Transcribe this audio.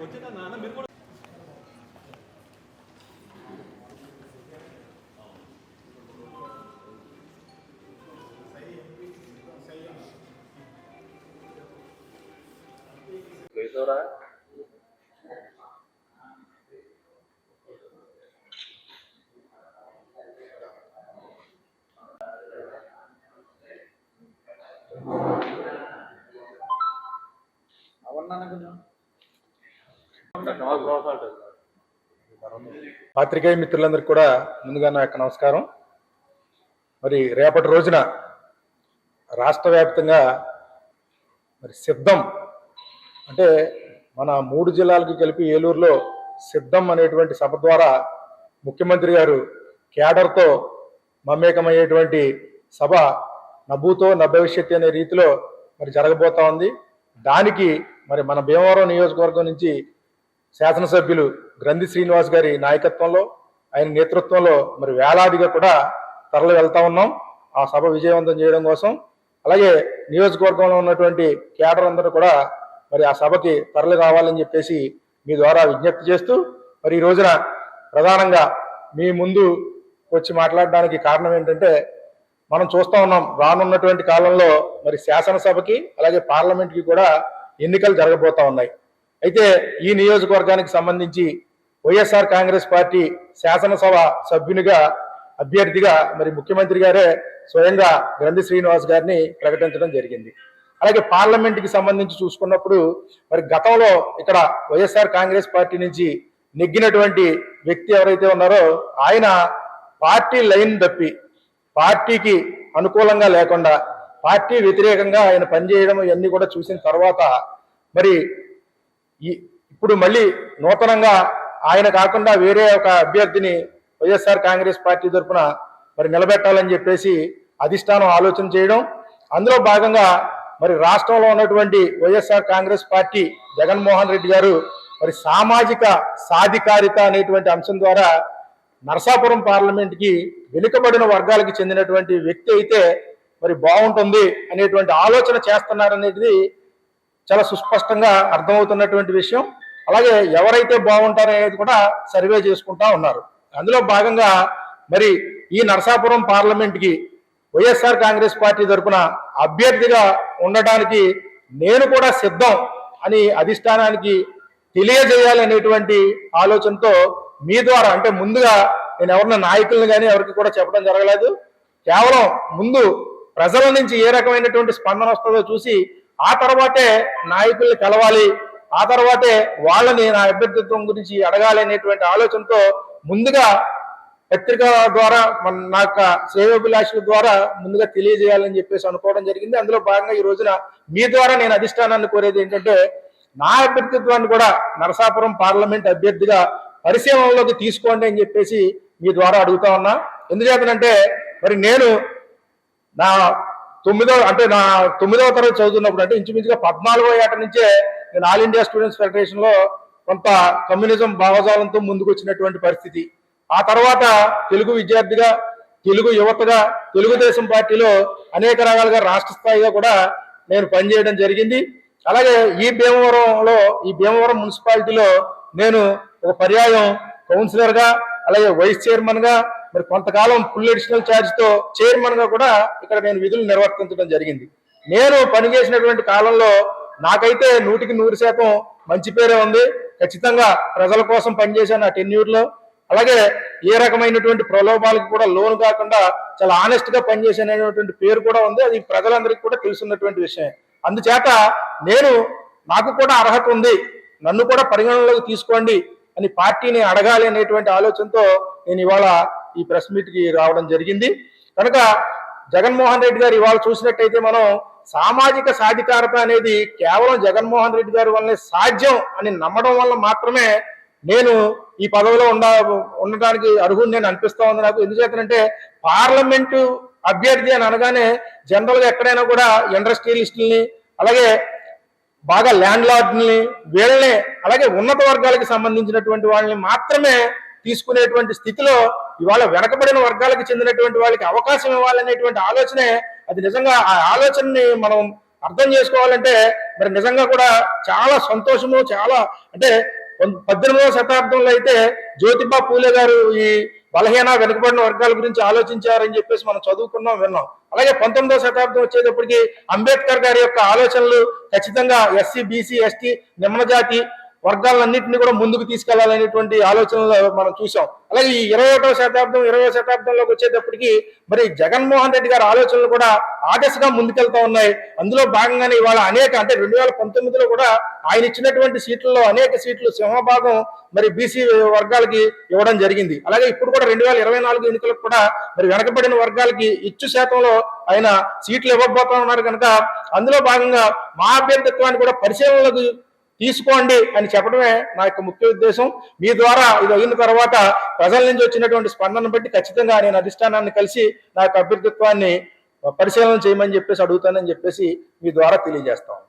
어쨌나 나는 몇 번. 그래서라. పాత్రికేయ మిత్రులందరికీ కూడా ముందుగా నా యొక్క నమస్కారం. మరి రేపటి రోజున రాష్ట్ర వ్యాప్తంగా మరి సిద్ధం అంటే మన మూడు జిల్లాలకు కలిపి ఏలూరులో సిద్ధం అనేటువంటి సభ ద్వారా ముఖ్యమంత్రి గారు కేడర్తో మమేకమయ్యేటువంటి సభ నభూతో నభవిష్యత్ అనే రీతిలో మరి జరగబోతా ఉంది. దానికి మరి మన భీమవరం నియోజకవర్గం నుంచి శాసనసభ్యులు గ్రంథి శ్రీనివాస్ గారి నాయకత్వంలో ఆయన నేతృత్వంలో మరి వేలాదిగా కూడా తరలి వెళ్తా ఉన్నాం. ఆ సభ విజయవంతం చేయడం కోసం. అలాగే నియోజకవర్గంలో ఉన్నటువంటి కేడర్ అందరూ కూడా మరి ఆ సభకి తరలి రావాలని చెప్పేసి మీ ద్వారా విజ్ఞప్తి చేస్తూ మరి ఈ రోజున ప్రధానంగా మీ ముందు వచ్చి మాట్లాడడానికి కారణం ఏంటంటే మనం చూస్తూ ఉన్నాం రానున్నటువంటి కాలంలో మరి శాసనసభకి అలాగే పార్లమెంట్కి కూడా ఎన్నికలు జరగబోతా ఉన్నాయి. అయితే ఈ నియోజకవర్గానికి సంబంధించి వైఎస్ఆర్ కాంగ్రెస్ పార్టీ శాసనసభ సభ్యునిగా అభ్యర్థిగా మరి ముఖ్యమంత్రి గారే స్వయంగా గ్రంథి శ్రీనివాస్ గారిని ప్రకటించడం జరిగింది. అలాగే పార్లమెంట్కి సంబంధించి చూసుకున్నప్పుడు మరి గతంలో ఇక్కడ వైఎస్ఆర్ కాంగ్రెస్ పార్టీ నుంచి నెగ్గినటువంటి వ్యక్తి ఎవరైతే ఉన్నారో ఆయన పార్టీ లైన్ తప్పి పార్టీకి అనుకూలంగా లేకుండా పార్టీ వ్యతిరేకంగా ఆయన పనిచేయడం ఇవన్నీ కూడా చూసిన తర్వాత మరి ఈ ఇప్పుడు మళ్ళీ నూతనంగా ఆయన కాకుండా వేరే ఒక అభ్యర్థిని వైఎస్ఆర్ కాంగ్రెస్ పార్టీ తరఫున మరి నిలబెట్టాలని చెప్పేసి అధిష్టానం ఆలోచన చేయడం అందులో భాగంగా మరి రాష్ట్రంలో ఉన్నటువంటి వైఎస్ఆర్ కాంగ్రెస్ పార్టీ జగన్మోహన్ రెడ్డి గారు మరి సామాజిక సాధికారిత అనేటువంటి అంశం ద్వారా నరసాపురం పార్లమెంట్కి వెనుకబడిన వర్గాలకు చెందినటువంటి వ్యక్తి అయితే మరి బాగుంటుంది అనేటువంటి ఆలోచన చేస్తున్నారనేది చాలా సుస్పష్టంగా అర్థమవుతున్నటువంటి విషయం. అలాగే ఎవరైతే బాగుంటారనేది కూడా సర్వే చేసుకుంటా ఉన్నారు. అందులో భాగంగా మరి ఈ నరసాపురం పార్లమెంట్కి వైఎస్ఆర్ కాంగ్రెస్ పార్టీ తరఫున అభ్యర్థిగా ఉండటానికి నేను కూడా సిద్ధం అని అధిష్టానానికి తెలియజేయాలనేటువంటి ఆలోచనతో మీ ద్వారా అంటే ముందుగా నేను ఎవరిన నాయకులను కానీ ఎవరికి కూడా చెప్పడం జరగలేదు. కేవలం ముందు ప్రజల నుంచి ఏ రకమైనటువంటి స్పందన వస్తుందో చూసి ఆ తర్వాతే నాయకుల్ని కలవాలి ఆ తర్వాతే వాళ్ళని నా అభ్యర్థిత్వం గురించి అడగాలి అనేటువంటి ఆలోచనతో ముందుగా పత్రిక ద్వారా మన నా యొక్క శ్రేయోభిలాషుల ద్వారా ముందుగా తెలియజేయాలని చెప్పేసి అనుకోవడం జరిగింది. అందులో భాగంగా ఈ రోజున మీ ద్వారా నేను అధిష్టానాన్ని కోరేది ఏంటంటే నా అభ్యర్థిత్వాన్ని కూడా నరసాపురం పార్లమెంట్ అభ్యర్థిగా పరిశీలనలోకి తీసుకోండి అని చెప్పేసి మీ ద్వారా అడుగుతా ఉన్నా. ఎందుచేతనంటే మరి నేను నా తొమ్మిదో అంటే నా తొమ్మిదవ తరగతి చదువుతున్నప్పుడు అంటే ఇంచుమించుగా పద్నాలుగో ఏట నుంచే నేను ఆల్ ఇండియా స్టూడెంట్స్ ఫెడరేషన్లో కొంత కమ్యూనిజం భావజాలంతో ముందుకు వచ్చినటువంటి పరిస్థితి. ఆ తర్వాత తెలుగు విద్యార్థిగా తెలుగు యువతగా తెలుగుదేశం పార్టీలో అనేక రకాలుగా రాష్ట్ర స్థాయిగా కూడా నేను పనిచేయడం జరిగింది. అలాగే ఈ భీమవరంలో ఈ భీమవరం మున్సిపాలిటీలో నేను ఒక పర్యాయం కౌన్సిలర్గా అలాగే వైస్ చైర్మన్గా మరి కొంతకాలం ఫుల్ అడిషనల్ ఛార్జ్తో చైర్మన్గా కూడా ఇక్కడ నేను విధులు నిర్వర్తించడం జరిగింది. నేను పనిచేసినటువంటి కాలంలో నాకైతే నూటికి నూరు శాతం మంచి పేరే ఉంది. ఖచ్చితంగా ప్రజల కోసం పనిచేశాను ఆ టెన్యూర్లో. అలాగే ఏ రకమైనటువంటి ప్రలోభాలకు కూడా లోన్ కాకుండా చాలా ఆనెస్ట్గా పనిచేసాననేటువంటి పేరు కూడా ఉంది. అది ప్రజలందరికీ కూడా తెలుసున్నటువంటి విషయం అందుచేత నేను నాకు కూడా అర్హత ఉంది. నన్ను కూడా పరిగణనలోకి తీసుకోండి అని పార్టీని అడగాలి అనేటువంటి ఆలోచనతో నేను ఇవాళ ఈ ప్రెస్ మీట్కి రావడం జరిగింది. కనుక జగన్మోహన్ రెడ్డి గారు ఇవాళ చూసినట్టయితే మనం సామాజిక సాధికారత అనేది కేవలం జగన్మోహన్ రెడ్డి గారి వల్లనే సాధ్యం అని నమ్మడం వల్ల మాత్రమే నేను ఈ పదవిలో ఉండ ఉండడానికి అర్హుని నేను అనిపిస్తా ఉంది నాకు. ఎందుచేతనంటే పార్లమెంటు అభ్యర్థి అని అనగానే జనరల్గా ఎక్కడైనా కూడా ఇండస్ట్రియలిస్టుల్ని అలాగే బాగా ల్యాండ్ లార్డ్ని వీళ్ళని అలాగే ఉన్నత వర్గాలకి సంబంధించినటువంటి వాళ్ళని మాత్రమే తీసుకునేటువంటి స్థితిలో ఇవాళ వెనకబడిన వర్గాలకు చెందినటువంటి వాళ్ళకి అవకాశం ఇవ్వాలనేటువంటి ఆలోచనే అది నిజంగా ఆ ఆలోచనని మనం అర్థం చేసుకోవాలంటే మరి నిజంగా కూడా చాలా సంతోషము చాలా అంటే పద్దెనిమిదవ శతాబ్దంలో అయితే జ్యోతిబా పూలే గారు ఈ బలహీన వెనుకబడిన వర్గాల గురించి ఆలోచించారని చెప్పేసి మనం చదువుకున్నాం విన్నాం. అలాగే పంతొమ్మిదవ శతాబ్దం వచ్చేటప్పటికి అంబేద్కర్ గారి యొక్క ఆలోచనలు ఖచ్చితంగా ఎస్సీ బీసీ ఎస్టీ నిమ్మజాతి వర్గాలన్నింటినీ కూడా ముందుకు తీసుకెళ్ళాలనేటువంటి ఆలోచనలు మనం చూసాం. అలాగే ఈ ఇరవై ఒకటో శతాబ్దం ఇరవై శతాబ్దంలోకి వచ్చేటప్పటికి మరి జగన్మోహన్ రెడ్డి గారి ఆలోచనలు కూడా ఆదర్శగా ముందుకెళ్తా ఉన్నాయి. అందులో భాగంగానే ఇవాళ అనేక అంటే రెండు వేల పంతొమ్మిదిలో కూడా ఆయన ఇచ్చినటువంటి సీట్లలో అనేక సీట్లు సింహభాగం మరి బీసీ వర్గాలకి ఇవ్వడం జరిగింది. అలాగే ఇప్పుడు కూడా రెండు వేల ఇరవై నాలుగు ఎన్నికలకు కూడా మరి వెనకబడిన వర్గాలకి ఇచ్చు శాతంలో ఆయన సీట్లు ఇవ్వబోతా ఉన్నారు కనుక అందులో భాగంగా మా అభ్యర్థిత్వాన్ని కూడా పరిశీలనలకు తీసుకోండి అని చెప్పడమే నా యొక్క ముఖ్య ఉద్దేశం. మీ ద్వారా ఇది అయిన తర్వాత ప్రజల నుంచి వచ్చినటువంటి స్పందన బట్టి ఖచ్చితంగా నేను అధిష్టానాన్ని కలిసి నా యొక్క అభ్యర్థిత్వాన్ని పరిశీలన చేయమని చెప్పేసి అడుగుతానని చెప్పేసి మీ ద్వారా తెలియజేస్తాను